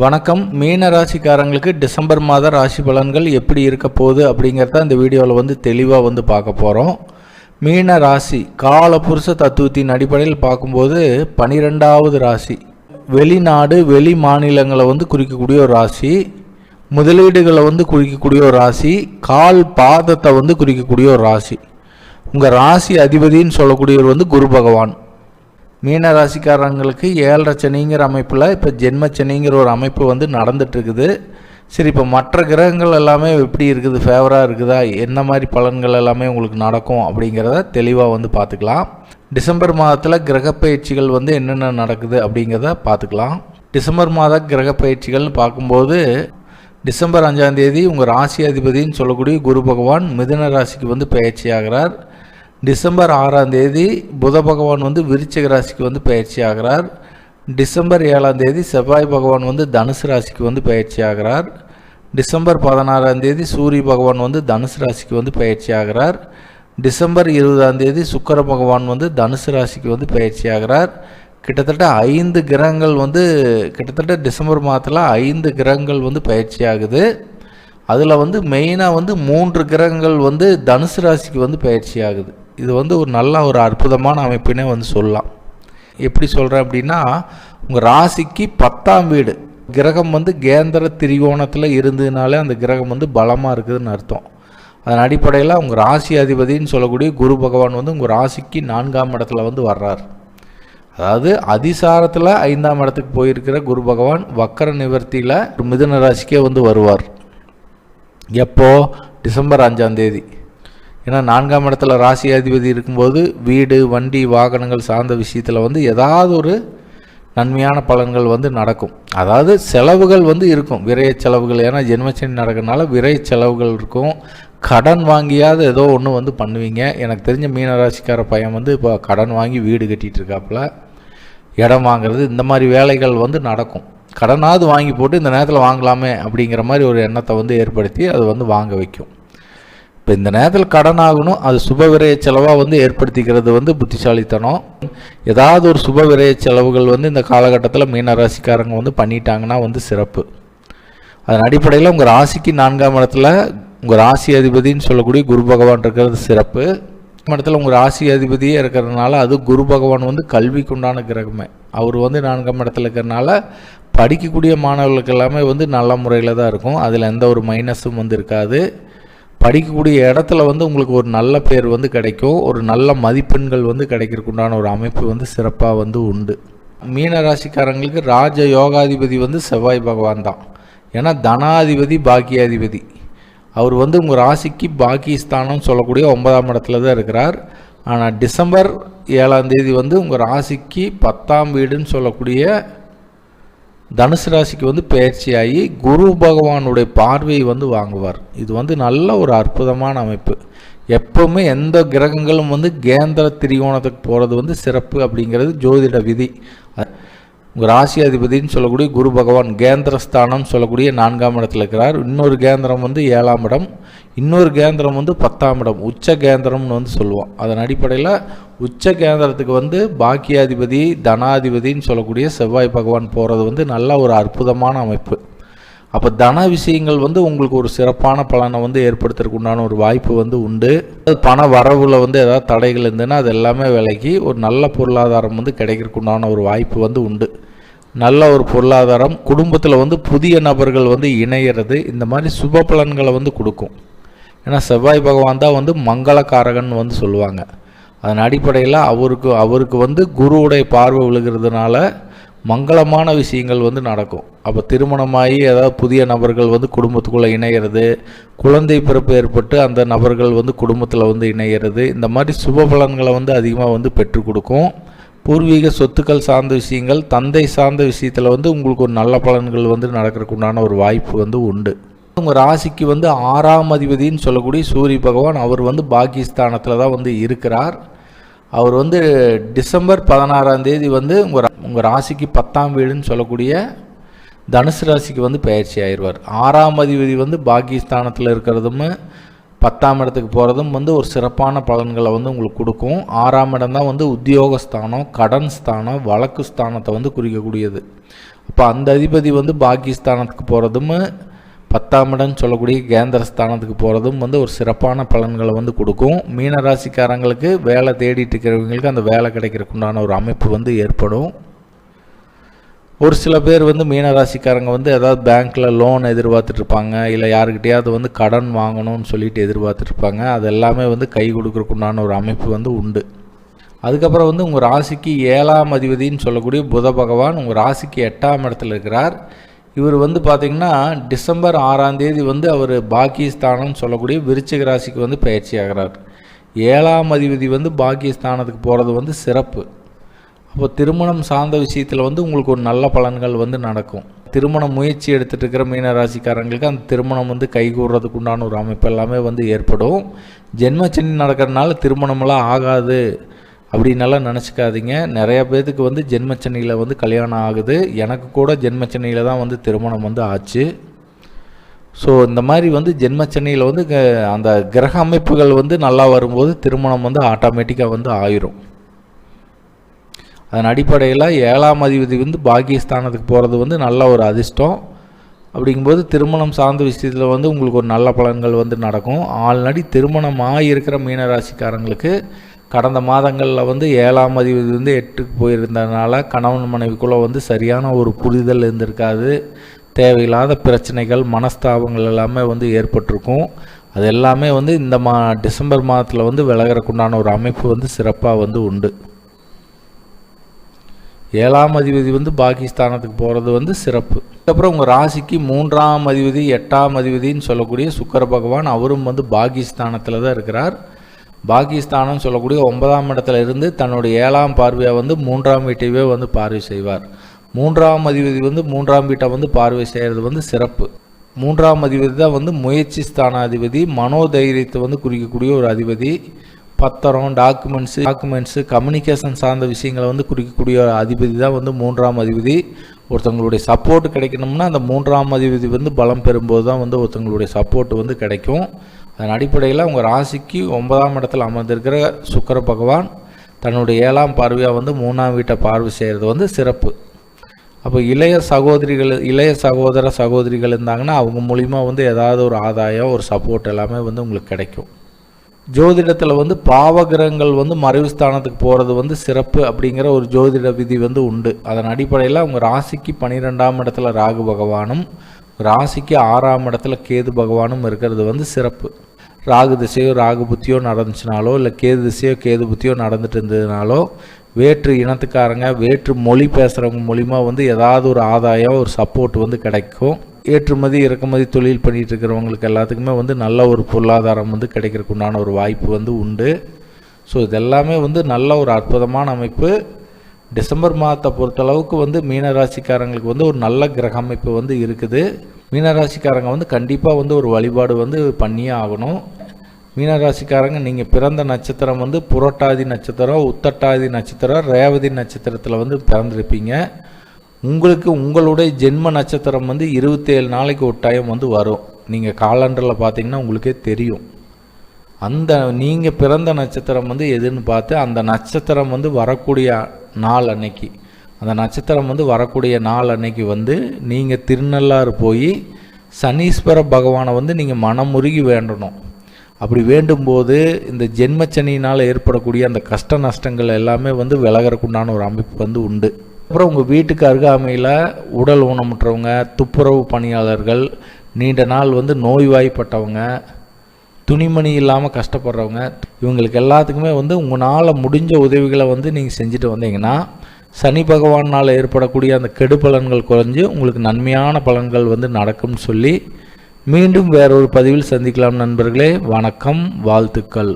வணக்கம். மீன ராசிக்காரங்களுக்கு டிசம்பர் மாத ராசி பலன்கள் எப்படி இருக்க போகுது அப்படிங்கிறத இந்த வீடியோவில் வந்து தெளிவாக வந்து பார்க்க போகிறோம் மீன ராசி காலபுருஷ தத்துவத்தின் அடிப்படையில் பார்க்கும்போது பனிரெண்டாவது ராசி. வெளிநாடு வெளி மாநிலங்களை வந்து குறிக்கக்கூடிய ஒரு ராசி. முதலீடுகளை வந்து குறிக்கக்கூடிய ஒரு ராசி. கால் பாதத்தை வந்து குறிக்கக்கூடிய ஒரு ராசி. உங்கள் ராசி அதிபதின்னு சொல்லக்கூடியவர் வந்து குரு பகவான். மீன ராசிக்காரங்களுக்கு ஏழரை சனிங்கிற அமைப்பில் இப்போ ஜென்ம சனிங்கிற ஒரு அமைப்பு வந்து நடந்துட்டுருக்குது. சரி இப்போ மற்ற கிரகங்கள் எல்லாமே எப்படி இருக்குது? ஃபேவராக இருக்குதா? என்ன மாதிரி பலன்கள் எல்லாமே உங்களுக்கு நடக்கும் அப்படிங்கிறத தெளிவாக வந்து பார்த்துக்கலாம். டிசம்பர் மாதத்தில் கிரக பயிற்சிகள் வந்து என்னென்ன நடக்குது அப்படிங்கிறத பார்த்துக்கலாம். டிசம்பர் மாத கிரக பயிற்சிகள்னு பார்க்கும்போது டிசம்பர் அஞ்சாம் தேதி உங்கள் ராசி அதிபதின்னு சொல்லக்கூடிய குரு பகவான் மிதுன ராசிக்கு வந்து பயிற்சி ஆகிறார் டிசம்பர் ஆறாம் தேதி புத பகவான் வந்து விருச்சிக ராசிக்கு வந்து பயிற்சி ஆகிறார். டிசம்பர் ஏழாம் தேதி செவ்வாய் பகவான் வந்து தனுசு ராசிக்கு வந்து பயிற்சி ஆகிறார். டிசம்பர் பதினாறாம் தேதி சூரிய பகவான் வந்து தனுசு ராசிக்கு வந்து பயிற்சி ஆகிறார். டிசம்பர் இருபதாம் தேதி சுக்கர பகவான் வந்து தனுசு ராசிக்கு வந்து பயிற்சி ஆகிறார். கிட்டத்தட்ட ஐந்து கிரகங்கள் வந்து கிட்டத்தட்ட டிசம்பர் மாதத்தில் ஐந்து கிரகங்கள் வந்து பயிற்சி ஆகுது. அதில் வந்து மெயினாக வந்து மூன்று கிரகங்கள் வந்து தனுசு ராசிக்கு வந்து பயிற்சி ஆகுது. இது வந்து ஒரு நல்ல ஒரு அற்புதமான அமைப்பினே வந்து சொல்லலாம். எப்படி சொல்கிறேன் அப்படின்னா உங்கள் ராசிக்கு பத்தாம் வீடு. கிரகம் வந்து கேந்திர திரிகோணத்தில் இருந்ததுனாலே அந்த கிரகம் வந்து பலமாக இருக்குதுன்னு அர்த்தம். அதன் அடிப்படையில் உங்கள் ராசி அதிபதின்னு சொல்லக்கூடிய குரு பகவான் வந்து உங்கள் ராசிக்கு நான்காம் இடத்துல வந்து வர்றார். அதாவது அதிசாரத்தில் ஐந்தாம் இடத்துக்கு போயிருக்கிற குரு பகவான் வக்கர நிவர்த்தியில் மிதுன ராசிக்கே வந்து வருவார். எப்போ? டிசம்பர் அஞ்சாம் தேதி. ஏன்னா நான்காம் இடத்துல ராசி அதிபதி இருக்கும்போது வீடு வண்டி வாகனங்கள் சார்ந்த விஷயத்தில் வந்து ஏதாவது ஒரு நன்மையான பலன்கள் வந்து நடக்கும். அதாவது செலவுகள் வந்து இருக்கும். விரைய செலவுகள் ஏன்னா ஜென்மச்சனி நடக்கிறதுனால விரைய செலவுகள் இருக்கும். கடன் வாங்கியாவது ஏதோ ஒன்று வந்து பண்ணுவீங்க. எனக்கு தெரிஞ்ச மீனராசிக்கார பையன் வந்து இப்போ கடன் வாங்கி வீடு கட்டிகிட்டு இருக்காப்புல. இடம் வாங்குறது இந்த மாதிரி வேலைகள் வந்து நடக்கும். கடனாவது வாங்கி போட்டு இந்த நேரத்தில் வாங்கலாமே அப்படிங்கிற மாதிரி ஒரு எண்ணத்தை வந்து ஏற்படுத்தி அது வந்து வாங்க வைக்கும். இப்போ இந்த நேரத்தில் கடன் ஆகணும் அது சுப விரைய செலவாக வந்து ஏற்படுத்திக்கிறது வந்து புத்திசாலித்தனம். ஏதாவது ஒரு சுப விரைய செலவுகள் வந்து இந்த காலகட்டத்தில் மீன ராசிக்காரங்க வந்து பண்ணிட்டாங்கன்னா வந்து சிறப்பு. அதன் அடிப்படையில் உங்கள் ராசிக்கு நான்காம் இடத்துல உங்கள் ராசி அதிபதின்னு சொல்லக்கூடிய குரு பகவான் இருக்கிறது சிறப்பு. இடத்துல உங்கள் ராசி அதிபதியே இருக்கிறதுனால அது குரு பகவான் வந்து கல்விக்கு உண்டான கிரகமே. அவர் வந்து நான்காம் இடத்துல இருக்கிறனால படிக்கக்கூடிய மாணவர்களுக்கு எல்லாமே வந்து நல்ல முறையில் தான் இருக்கும். அதில் எந்த ஒரு மைனஸும் வந்து இருக்காது. படிக்கக்கூடிய இடத்துல வந்து உங்களுக்கு ஒரு நல்ல பேர் வந்து கிடைக்கும். ஒரு நல்ல மதிப்பெண்கள் வந்து கிடைக்கிறதுக்குண்டான ஒரு அமைப்பு வந்து சிறப்பாக வந்து உண்டு. மீன ராசிக்காரங்களுக்கு ராஜ யோகாதிபதி வந்து செவ்வாய் பகவான் தான். ஏன்னா தனாதிபதி பாக்கியாதிபதி. அவர் வந்து உங்கள் ராசிக்கு பாக்கியஸ்தானம் சொல்லக்கூடிய ஒன்பதாம் இடத்துல தான் இருக்கிறார். ஆனால் டிசம்பர் ஏழாம் தேதி வந்து உங்கள் ராசிக்கு பத்தாம் வீடுன்னு சொல்லக்கூடிய தனுசு ராசிக்கு வந்து பயிற்சியாகி குரு பகவானுடைய பார்வையை வந்து வாங்குவார். இது வந்து நல்ல ஒரு அற்புதமான அமைப்பு. எப்பவுமே எந்த கிரகங்களும் வந்து கேந்திர திரிகோணத்துக்கு போகிறது வந்து சிறப்பு அப்படிங்கிறது ஜோதிட விதி. உங்கள் ராசி அதிபதினு சொல்லக்கூடிய குரு பகவான் கேந்திரஸ்தானம் சொல்லக்கூடிய நான்காம் இடத்துல இருக்கிறார். இன்னொரு கேந்திரம் வந்து ஏழாம் இடம். இன்னொரு கேந்திரம் வந்து பத்தாம் இடம். உச்ச கேந்திரம்னு வந்து சொல்லுவோம். அதன் அடிப்படையில் உச்ச கேந்திரத்துக்கு வந்து பாக்கியாதிபதி தனாதிபதினு சொல்லக்கூடிய செவ்வாய் பகவான் போகிறது வந்து நல்ல ஒரு அற்புதமான அமைப்பு. அப்போ தன விஷயங்கள் வந்து உங்களுக்கு ஒரு சிறப்பான பலனை வந்து ஏற்படுத்துறதுக்கு உண்டான ஒரு வாய்ப்பு வந்து உண்டு. பண வரவில் வந்து ஏதாவது தடைகள் இருந்ததுன்னா அது எல்லாமே விலகி ஒரு நல்ல பொருளாதாரம் வந்து கிடைக்கிறதுக்கு உண்டான ஒரு வாய்ப்பு வந்து உண்டு. நல்ல ஒரு பொருளாதாரம் குடும்பத்தில் வந்து புதிய நபர்கள் வந்து இணையிறது இந்த மாதிரி சுப பலன்களை வந்து கொடுக்கும். ஏன்னா செவ்வாய் பகவான் தான் வந்து மங்களக்காரகன் வந்து சொல்லுவாங்க. அதன் அடிப்படையில் அவருக்கு அவருக்கு வந்து குருவுடைய பார்வை விழுகிறதுனால மங்களமான விஷயங்கள் வந்து நடக்கும். அப்போ திருமணமாகி ஏதாவது புதிய நபர்கள் வந்து குடும்பத்துக்குள்ளே இணையிறது குழந்தை பிறப்பு ஏற்பட்டு அந்த நபர்கள் வந்து குடும்பத்தில் வந்து இணையிறது இந்த மாதிரி சுப பலன்களை வந்து அதிகமாக வந்து பெற்றுக் கொடுக்கும். பூர்வீக சொத்துக்கள் சார்ந்த விஷயங்கள் தந்தை சார்ந்த விஷயத்தில் வந்து உங்களுக்கு ஒரு நல்ல பலன்கள் வந்து நடக்கிறதுக்கு உண்டான ஒரு வாய்ப்பு வந்து உண்டு. உங்கள் ராசிக்கு வந்து ஆறாம் அதிபதினு சொல்லக்கூடிய சூரிய பகவான் அவர் வந்து பாகிஸ்தானத்தில் தான் வந்து இருக்கிறார். அவர் வந்து டிசம்பர் பதினாறாம் தேதி வந்து உங்கள் உங்கள் ராசிக்கு பத்தாம் வீடுன்னு சொல்லக்கூடிய தனுசு ராசிக்கு வந்து பயிற்சி ஆயிடுவார். ஆறாம் அதிபதி வந்து பாகிஸ்தானத்தில் இருக்கிறதும் பத்தாம் இடத்துக்கு போகிறதும் வந்து ஒரு சிறப்பான பலன்களை வந்து உங்களுக்கு கொடுக்கும். ஆறாம் இடம் தான் வந்து உத்தியோகஸ்தானம் கடன் ஸ்தானம் வழக்கு ஸ்தானத்தை வந்து குறிக்கக்கூடியது. அப்போ அந்த அதிபதி வந்து பாக்கிஸ்தானத்துக்கு போகிறதும் பத்தாம் இடம்னு சொல்லக்கூடிய கேந்திர ஸ்தானத்துக்கு போகிறதும் வந்து ஒரு சிறப்பான பலன்களை வந்து கொடுக்கும். மீனராசிக்காரங்களுக்கு வேலை தேடிட்டு இருக்கிறவங்களுக்கு அந்த வேலை கிடைக்கிறதுக்குண்டான ஒரு அமைப்பு வந்து ஏற்படும். ஒரு சில பேர் வந்து மீனராசிக்காரங்க வந்து ஏதாவது பேங்க்கில் லோன் எதிர்பார்த்துட்ருப்பாங்க இல்லை யாருக்கிட்டையாவது வந்து கடன் வாங்கணும்னு சொல்லிட்டு எதிர்பார்த்துட்ருப்பாங்க. அது எல்லாமே வந்து கை கொடுக்குறக்குண்டான ஒரு அமைப்பு வந்து உண்டு. அதுக்கப்புறம் வந்து உங்கள் ராசிக்கு ஏழாம் அதிபதினு சொல்லக்கூடிய புத பகவான் உங்கள் ராசிக்கு எட்டாம் இடத்துல இருக்கிறார். இவர் வந்து பார்த்திங்கன்னா டிசம்பர் ஆறாம் தேதி வந்து அவர் பாகிஸ்தானம்னு சொல்லக்கூடிய விருச்சிக ராசிக்கு வந்து பயிற்சி ஆகிறார் ஏழாம் அதிபதி வந்து பாகிஸ்தானத்துக்கு போகிறது வந்து சிறப்பு. இப்போ திருமணம் சார்ந்த விஷயத்தில் வந்து உங்களுக்கு ஒரு நல்ல பலன்கள் வந்து நடக்கும். திருமண முயற்சி எடுத்துகிட்டு இருக்கிற மீனராசிக்காரங்களுக்கு அந்த திருமணம் வந்து கைகூடுறதுக்கு உண்டான ஒரு அமைப்பு எல்லாமே வந்து ஏற்படும். ஜென்மச்சனி நடக்கிறதுனால திருமணமெல்லாம் ஆகாது அப்படின்னெல்லாம் நினச்சிக்காதீங்க. நிறைய பேர்த்துக்கு வந்து ஜென்மச்சனியில் வந்து கல்யாணம் ஆகுது. எனக்கு கூட ஜென்மச்சனியில் தான் வந்து திருமணம் வந்து ஆச்சு. ஸோ இந்த மாதிரி வந்து ஜென்மச்சனியில் வந்து அந்த கிரக அமைப்புகள் வந்து நல்லா வரும்போது திருமணம் வந்து ஆட்டோமேட்டிக்காக வந்து ஆயிரும். அதன் அடிப்படையில் ஏழாம் அதிபதி வந்து பாகிஸ்தானத்துக்கு போகிறது வந்து நல்ல ஒரு அதிர்ஷ்டம். அப்படிங்கும்போது திருமணம் சார்ந்த விஷயத்தில் வந்து உங்களுக்கு ஒரு நல்ல பலன்கள் வந்து நடக்கும். ஆல்ரெடி திருமணமாக இருக்கிற மீனராசிக்காரங்களுக்கு கடந்த மாதங்களில் வந்து ஏழாம் அதிபதி வந்து எட்டுக்கு போயிருந்ததுனால கணவன் மனைவிக்குள்ளே வந்து சரியான ஒரு புரிதல் இருந்திருக்காது. தேவையில்லாத பிரச்சனைகள் மனஸ்தாபங்கள் எல்லாமே வந்து ஏற்பட்டிருக்கும். அது எல்லாமே வந்து இந்த மா டிசம்பர் மாதத்தில் வந்து விலகிறக்குண்டான ஒரு அமைப்பு வந்து சிறப்பாக வந்து உண்டு. ஏழாம் அதிபதி வந்து பாகிஸ்தானத்துக்கு போகிறது வந்து சிறப்பு. அதுக்கப்புறம் உங்கள் ராசிக்கு மூன்றாம் அதிபதி எட்டாம் அதிபதின்னு சொல்லக்கூடிய சுக்கர பகவான் அவரும் வந்து பாகிஸ்தானத்தில் தான் இருக்கிறார். பாகிஸ்தானம் சொல்லக்கூடிய ஒன்பதாம் இடத்துல இருந்து தன்னுடைய ஏழாம் பார்வையை வந்து மூன்றாம் வீட்டையவே வந்து பார்வை செய்வார். மூன்றாம் அதிபதி வந்து மூன்றாம் வீட்டை வந்து பார்வை செய்கிறது வந்து சிறப்பு. மூன்றாம் அதிபதி தான் வந்து முயற்சி ஸ்தான அதிபதி மனோதைரியத்தை வந்து குறிக்கக்கூடிய ஒரு அதிபதி. பத்திரம் டாக்குமெண்ட்ஸு டாக்குமெண்ட்ஸு கம்யூனிகேஷன் சார்ந்த விஷயங்களை வந்து குறிக்கக்கூடிய அதிபதி தான் வந்து மூன்றாம் அதிபதி. ஒருத்தவங்களுடைய சப்போர்ட் கிடைக்கணும்னா அந்த மூன்றாம் அதிபதி வந்து பலம் பெறும்போது தான் வந்து ஒருத்தவங்களுடைய சப்போர்ட் வந்து கிடைக்கும். அதன் அடிப்படையில் உங்கள் ராசிக்கு ஒன்பதாம் இடத்தில் அமர்ந்திருக்கிற சுக்கர பகவான் தன்னுடைய ஏழாம் பார்வையாக வந்து மூணாம் வீட்டை பார்வை செய்கிறது வந்து சிறப்பு. அப்போ இளைய சகோதரிகள் இளைய சகோதர சகோதரிகள் இருந்தாங்கன்னா அவங்க மூலிமா வந்து ஏதாவது ஒரு ஆதாயம் ஒரு சப்போர்ட் எல்லாமே வந்து உங்களுக்கு கிடைக்கும். ஜோதிடத்தில் வந்து பாவகிரகங்கள் வந்து மறைவு ஸ்தானத்துக்கு போகிறது வந்து சிறப்பு அப்படிங்கிற ஒரு ஜோதிட விதி வந்து உண்டு. அதன் அடிப்படையில் அவங்க ராசிக்கு பன்னிரெண்டாம் இடத்துல ராகு பகவானும் ராசிக்கு ஆறாம் இடத்துல கேது பகவானும் இருக்கிறது வந்து சிறப்பு. ராகு திசையோ ராகு புத்தியோ நடந்துச்சுனாலோ இல்லை கேது திசையோ கேது புத்தியோ நடந்துட்டு இருந்ததுனாலோ வேற்று இனத்துக்காரங்க வேற்று மொழி பேசுகிறவங்க மூலிமா வந்து ஏதாவது ஒரு ஆதாயம் ஒரு சப்போர்ட் வந்து கிடைக்கும். ஏற்றுமதி இறக்குமதி தொழில் பண்ணிகிட்டு இருக்கிறவங்களுக்கு எல்லாத்துக்குமே வந்து நல்ல ஒரு பொருளாதாரம் வந்து கிடைக்கிறதுக்கு உண்டான ஒரு வாய்ப்பு வந்து உண்டு. ஸோ இதெல்லாமே வந்து நல்ல ஒரு அற்புதமான அமைப்பு. டிசம்பர் மாதத்தை பொறுத்தளவுக்கு வந்து மீனராசிக்காரங்களுக்கு வந்து ஒரு நல்ல கிரக அமைப்பு வந்து இருக்குது. மீனராசிக்காரங்க வந்து கண்டிப்பாக வந்து ஒரு வழிபாடு வந்து பண்ணியே ஆகணும். மீனராசிக்காரங்க நீங்கள் பிறந்த நட்சத்திரம் வந்து புரட்டாதி நட்சத்திரம் உத்தட்டாதி நட்சத்திரம் ரேவதி நட்சத்திரத்தில் வந்து பிறந்திருப்பீங்க. உங்களுக்கு உங்களுடைய ஜென்ம நட்சத்திரம் வந்து இருபத்தேழு நாளைக்கு ஒரு டைம் வந்து வரும். நீங்கள் காலண்டரில் பார்த்தீங்கன்னா உங்களுக்கே தெரியும். அந்த நீங்கள் பிறந்த நட்சத்திரம் வந்து எதுன்னு பார்த்து அந்த நட்சத்திரம் வந்து வரக்கூடிய நாள் அன்னைக்கு. அந்த நட்சத்திரம் வந்து வரக்கூடிய நாள் அன்னைக்கு வந்து நீங்கள் திருநள்ளாறு போய் சனீஸ்வர பகவானை வந்து நீங்கள் மனமுருகி வேண்டணும். அப்படி வேண்டும்போது இந்த ஜென்மச்சனியினால் ஏற்படக்கூடிய அந்த கஷ்ட நஷ்டங்கள் எல்லாமே வந்து விலகிறக்குண்டான ஒரு அமைப்பு வந்து உண்டு. அப்புறம் உங்கள் வீட்டுக்கு அருகாமையில் உடல் ஊனமுற்றவங்க துப்புரவு பணியாளர்கள் நீண்ட நாள் வந்து நோய்வாய்ப்பட்டவங்க துணிமணி இல்லாமல் கஷ்டப்படுறவங்க இவங்களுக்கு எல்லாத்துக்குமே வந்து உங்களால் முடிஞ்ச உதவிகளை வந்து நீங்கள் செஞ்சுட்டு வந்தீங்கன்னா சனி பகவானால் ஏற்படக்கூடிய அந்த கெடு பலன்கள் குறைஞ்சு உங்களுக்கு நன்மையான பலன்கள் வந்து நடக்கும்னு சொல்லி மீண்டும் வேறொரு பதிவில் சந்திக்கலாம் நண்பர்களே. வணக்கம் வாழ்த்துக்கள்.